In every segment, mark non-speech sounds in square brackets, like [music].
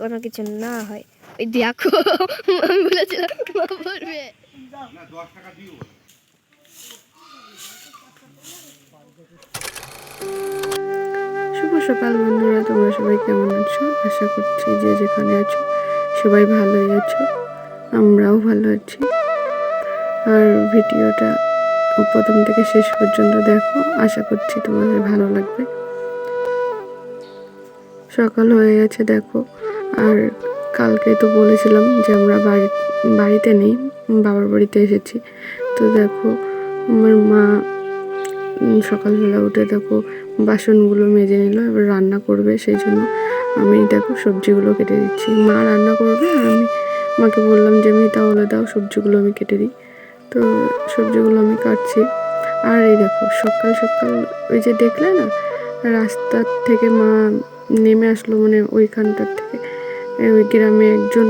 কোনো কিছু না হয়। ওই দেখো আমি বলেছিলাম পড়বে। শুভ সকাল বন্ধুরা তোমরা সবাই কেমন আছো? আশা করছি যে যেখানে আছো সবাই ভালোই আছো আমরাও ভালো আছি। আর ভিডিওটা প্রথম থেকে শেষ পর্যন্ত দেখো আশা করছি তোমাদের ভালো লাগবে। সকাল হয়ে গেছে দেখো। আর কালকে তো বলেছিলাম যে আমরা বাড়ি, বাড়িতে নেই, বাবার বাড়িতে এসেছি। তো দেখো, আমার মা সকালবেলা উঠে দেখো, বাসনগুলো মেজে নিল, এবার রান্না করবে, সেই জন্য আমি দেখো সবজিগুলো কেটে দিচ্ছি। মা রান্না করবে আর আমি, মাকে বললাম যে আমি তাহলে দাও, সবজিগুলো আমি কেটে দিই। তো সবজিগুলো আমি কাটছি। আর এই দেখো, সকাল সকাল ওই যে দেখলে না, রাস্তার থেকে মা নেমে আসলো মানে ওইখানটার থেকে। গ্রামে একজন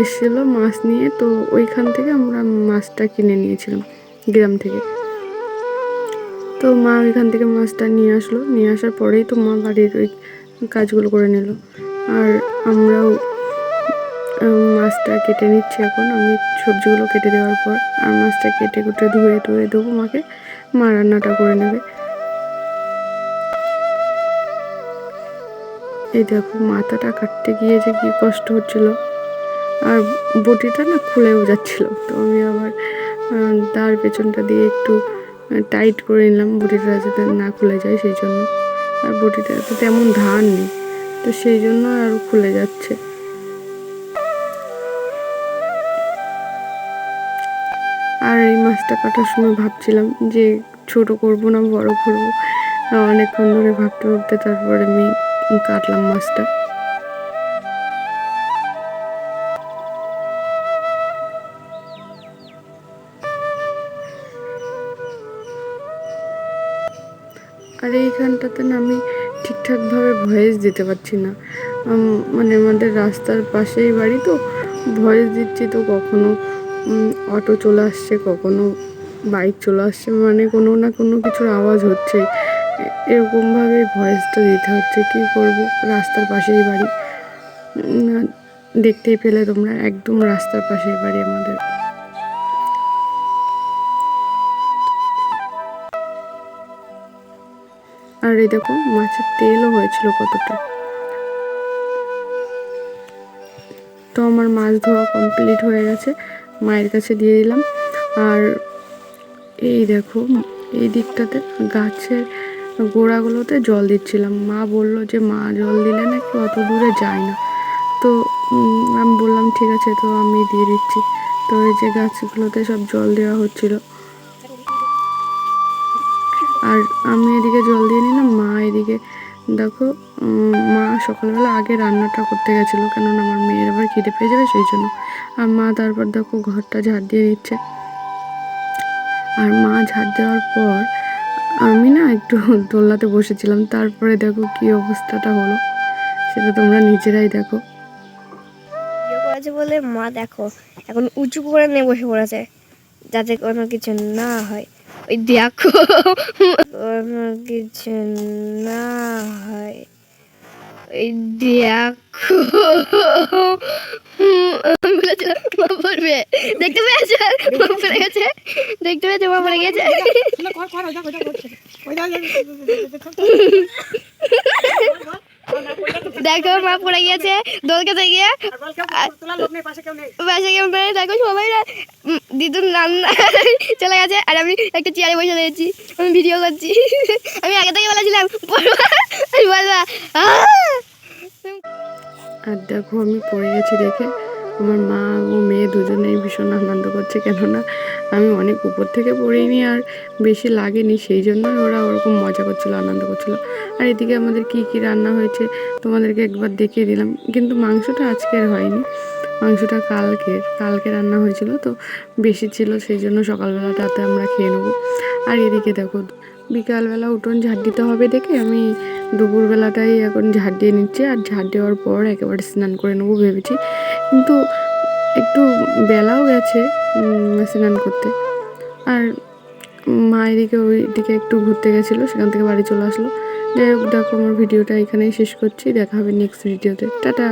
এসেছিল মাছ নিয়ে। তো ওইখান থেকে আমরা মাছটা কিনে নিয়েছিলাম গ্রাম থেকে। তো মা ওইখান থেকে মাছটা নিয়ে আসলো। নিয়ে আসার পরেই তো মা বাড়ির ওই কাজগুলো করে নিল। আর আমরাও মাছটা কেটে নিচ্ছি এখন। আমি সবজিগুলো কেটে দেওয়ার পর আর মাছটা কেটে কুটে ধুয়ে টুয়ে দেবো মাকে। মা রান্নাটা করে নেবে। এই দেখো, মাথাটা কাটতে গিয়ে যে কি কষ্ট হচ্ছিল। আর বটিটা না খুলেও যাচ্ছিল। তো আমি আবার তার পেছনটা দিয়ে একটু টাইট করে নিলাম বটিটা যাতে না খুলে যায় সেই জন্য। আর বটিটা তো তেমন ধার নেই, তো সেই জন্য আরও খুলে যাচ্ছে। আর এই মাছটা কাটার সময় ভাবছিলাম যে ছোট করব না, বড় করব। অনেকক্ষণ ধরে ভাবতে ভাবতে তারপরে আমি কাটলাম মাছটা আর এইখানটাতে না আমি ঠিকঠাকভাবে ভয়েস দিতে পারছি না। মানে আমাদের রাস্তার পাশেই বাড়ি তো ভয়েস দিচ্ছি তো কখনো অটো চলে আসছে, কখনো বাইক চলে আসছে মানে কোনো না কোনো কিছুর আওয়াজ হচ্ছে এরকমভাবে ভয়েসটা দিতে হচ্ছে। কি করব? রাস্তার পাশেই বাড়ি। দেখতেই পেলে তোমরা, একদম রাস্তার পাশেই বাড়ি আমাদের। আর এই দেখো, মাছের তেলও হয়েছিল কতটা। তো আমার মাছ ধোয়া কমপ্লিট হয়ে গেছে, মায়ের কাছে দিয়ে দিলাম। আর এই দেখো, এই দিকটাতে গাছের গোড়াগুলোতে জল দিচ্ছিলাম। মা বলল যে, মা, জল দিলে নাকি অত দূরে যায় না। তো আমি বললাম, ঠিক আছে, তো আমি দিয়ে দিচ্ছি। তো এই যে গাছগুলোতে সব জল দেওয়া হচ্ছিল। আর আমি এদিকে জল দিয়ে নিলাম, মা এদিকে, দেখো মা সকালবেলা আগে রান্নাটা করতে গেছিল, কেননা আমার মেয়ের আবার খিদে পেয়ে যাবে সেই জন্য। আর মা তারপর দেখো ঘরটা ঝাড় দিয়ে দিচ্ছে। আর মা ঝাড় দেওয়ার পর আমি না একটু দোলনাতে বসেছিলাম তারপরে দেখো কি অবস্থাটা হলো সেটা তোমরা নিজেরাই দেখো ইয়ে করেছে বলে মা দেখো এখন উঁচু করে নিয়ে বসে পড়েছে যাতে কোনো কিছু না হয় ওই দেখো কোনো কিছু না হয় ওই দেখো আমি বলেছিলাম মা পড়বে দেখতে পেয়েছে মা পড়ে গেছে দেখতে পেয়েছ মা পড়ে গেছে দেখো মা পড়ে গিয়েছে। দোল খেতে গিয়ে বাসা কেমন করে দেখো সবাই রান্না [laughs] চলে গেছে। আর আমি একটা চেয়ারে বসে রয়েছি। আমি ভিডিও করছি। [laughs] আমি আগে থেকে বলেছিলাম [laughs] বলবা! আর দেখো আমি পড়ে গেছি দেখে। আমার মা ও মেয়ে দুজনেই ভীষণ আনন্দ করছে কেননা আমি অনেক উপর থেকে পড়িনি আর বেশি লাগেনি, সেই জন্যই ওরা ওরকম মজা করছিল, আনন্দ করছিল। আর এদিকে আমাদের কি কি রান্না হয়েছে তোমাদেরকে একবার দেখিয়ে দিলাম, কিন্তু মাংসটা আজকের হয়নি। মাংসটা কালকের, কালকে রান্না হয়েছিল তো বেশি ছিল, সেই জন্য সকালবেলাটাতে আমরা খেয়ে নেব। আর এদিকে দেখো, বিকালবেলা উঠোন ঝাড় দিতে হবে দেখে আমি দুপুরবেলাটাই এখন ঝাড় দিয়ে নিচ্ছি, আর ঝাড় দেওয়ার পর একেবারে স্নান করে নেব ভেবেছি। কিন্তু একটু বেলাও গেছে স্নান করতে। আর মা এদিকে ওইদিকে একটু ঘুরতে গেছিল, সেখান থেকে বাড়ি চলে আসলো। যাই হোক, দেখো, আমার ভিডিওটা এখানেই শেষ করছি। দেখা হবে নেক্সট ভিডিওতে টাটা!